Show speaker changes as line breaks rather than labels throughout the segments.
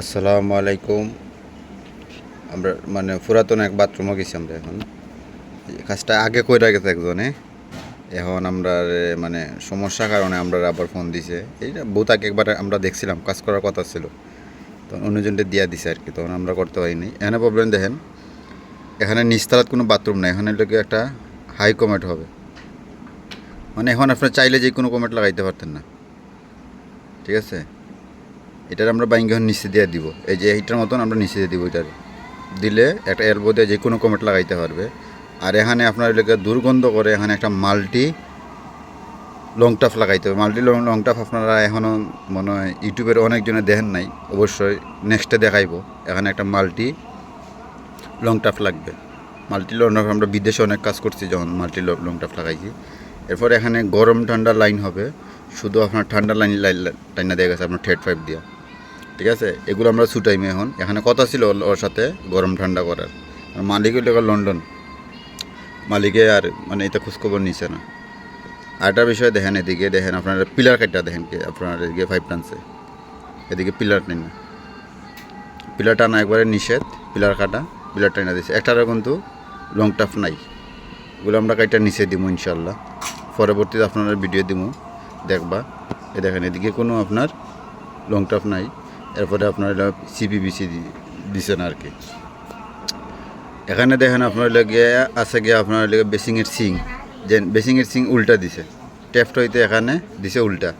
আসসালামু আলাইকুম। আমরা মানে পুরাতন এক বাথরুমও গেছি আমরা এখন। কাজটা আগে কইরা গেছে একজনে। এখন আমরা মানে সমস্যার কারণে আমরা আবার ফোন দিছে। এইটা আগে একবার আমরা দেখছিলাম, কাজ করার কথা ছিল। তখন অন্যজনটা দিয়া দিছে আর কি, তখন আমরা করতে পারিনি। এখানে প্রবলেম দেখেন, এখানে নিচতলাত কোনো বাথরুম নাই, এখানে লোকে একটা হাই কমেট হবে। মানে এখন আপনার চাইলে যে কোনো কমেট লাগাইতে পারতেন না। ঠিক আছে? এটার আমরা বাইঙ্গে এখন নিচে দিয়ে দিব। এই যে এইটার মতন আমরা নিচে দিয়ে দিব এটার। দিলে একটা এলবো দিয়ে যে কোনো কমেট লাগাইতে পারবে। আর এখানে আপনার এলাকা দুর্গন্ধ করে এখানে একটা মাল্টি লং টাফ লাগাইতে হবে। মাল্টি লং লং টাফ আপনারা এখনও মনে হয় ইউটিউবের অনেকজনে দেখেন নাই। অবশ্যই নেক্সটে দেখাইবো। এখানে একটা মাল্টি লং টাফ লাগবে। মাল্টি লং টাফ আমরা বিদেশে অনেক কাজ করছি যখন মাল্টি লং টাফ লাগাইছি। এরপর এখানে গরম ঠান্ডা লাইন হবে। শুধু আপনার ঠান্ডা লাইন লাইন টাইনা দিয়ে গেছে আপনার থেড পাইপ দিয়া। ঠিক আছে? এগুলো আমরা ছুটাইমে এখন। এখানে কথা ছিল ওর- সাথে গরম ঠান্ডা করার। আর মালিক হইলে লন্ডন। মালিকে আর মানে এটা খোঁজখবর নিছে না। আরেকটা বিষয় দেখেন এদিকে, দেখেন আপনার পিলার কাটটা দেখেন কি? আপনার এদিকে ফাইভ টানছে এদিকে পিলার নেই না। পিলার টানা একবারে নিষেধ, পিলার কাটা, পিলার টানা দিছে। একটারও কিন্তু লং টাফ নাই। এগুলো আমরা কাইটা নিচে দিব ইনশাল্লাহ পরবর্তীতে আপনারা ভিডিও দিব দেখবা। এ দেখেন, এদিকে কোনো আপনার লং টাফ নাই। এরপরে আপনার সিপিবিসি দিছে না আর কি। এখানে দেখেন আপনার লেগে আছে গিয়ে আপনার লেগে বেসিংয়ের সিং। যে বেসিংয়ের সিং উল্টা দিছে। টেফট হইতে এখানে দিছে উল্টা।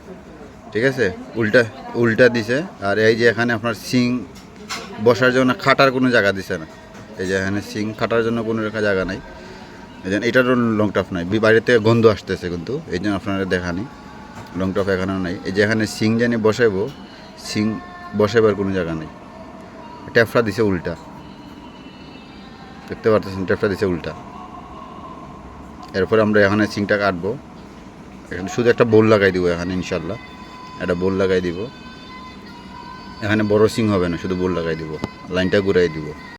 ঠিক আছে? উল্টা উল্টা দিছে। আর এই যে এখানে আপনার সিং বসার জন্য খাটার কোনো জায়গা দিছে না। এই যে এখানে সিং খাটার জন্য কোনো রেখা জায়গা নাই। এই জন্য এটারও লং টাফ নাই। বাইরে থেকে গন্ধ আসতেছে কিন্তু। এই জন্য আপনারা দেখানি। লং টাফ এখানেও নাই। এই যে এখানে সিং জানি বসাইবো, সিং বসাইবার কোনো জায়গা নেই। ট্যাফরা দিছে উল্টা। দেখতে পারতেছেন ট্যাফরা দিছে উল্টা। এরপরে আমরা এখানে সিংটা কাটবো। এখানে শুধু একটা বোল লাগাই দিব এখানে ইনশাল্লাহ একটা বোল লাগাই দিব। এখানে বড় সিং হবে না, শুধু বোল লাগাই দিব। লাইনটা ঘুরাই দিব।